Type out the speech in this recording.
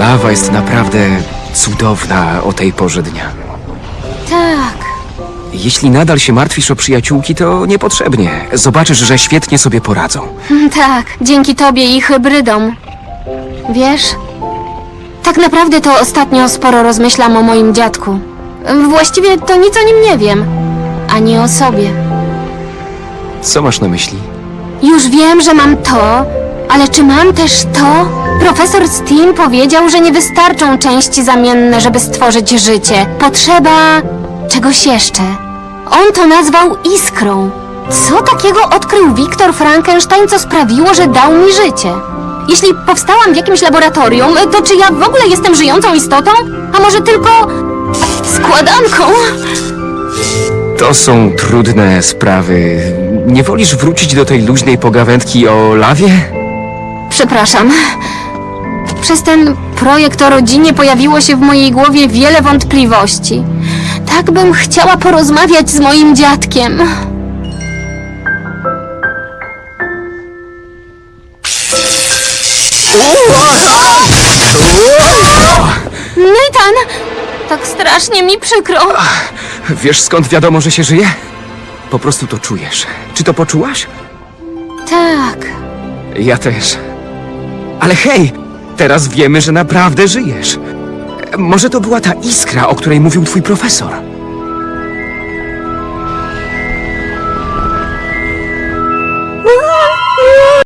Lawa jest naprawdę cudowna o tej porze dnia. Tak. Jeśli nadal się martwisz o przyjaciółki, to niepotrzebnie. Zobaczysz, że świetnie sobie poradzą. Tak, dzięki tobie i hybrydom. Wiesz, tak naprawdę to ostatnio sporo rozmyślam o moim dziadku. Właściwie to nic o nim nie wiem, ani o sobie. Co masz na myśli? Już wiem, że mam to, ale czy mam też to? Profesor Steam powiedział, że nie wystarczą części zamienne, żeby stworzyć życie. Potrzeba czegoś jeszcze. On to nazwał iskrą. Co takiego odkrył Wiktor Frankenstein, co sprawiło, że dał mi życie? Jeśli powstałam w jakimś laboratorium, to czy ja w ogóle jestem żyjącą istotą? A może tylko składanką? To są trudne sprawy. Nie wolisz wrócić do tej luźnej pogawędki o lawie? Przepraszam. Przez ten projekt o rodzinie pojawiło się w mojej głowie wiele wątpliwości. Tak bym chciała porozmawiać z moim dziadkiem. Nathan! Tak strasznie mi przykro. Wiesz skąd wiadomo, że się żyje? Po prostu to czujesz. Czy to poczułaś? Tak. Ja też. Ale hej, teraz wiemy, że naprawdę żyjesz. Może to była ta iskra, o której mówił twój profesor.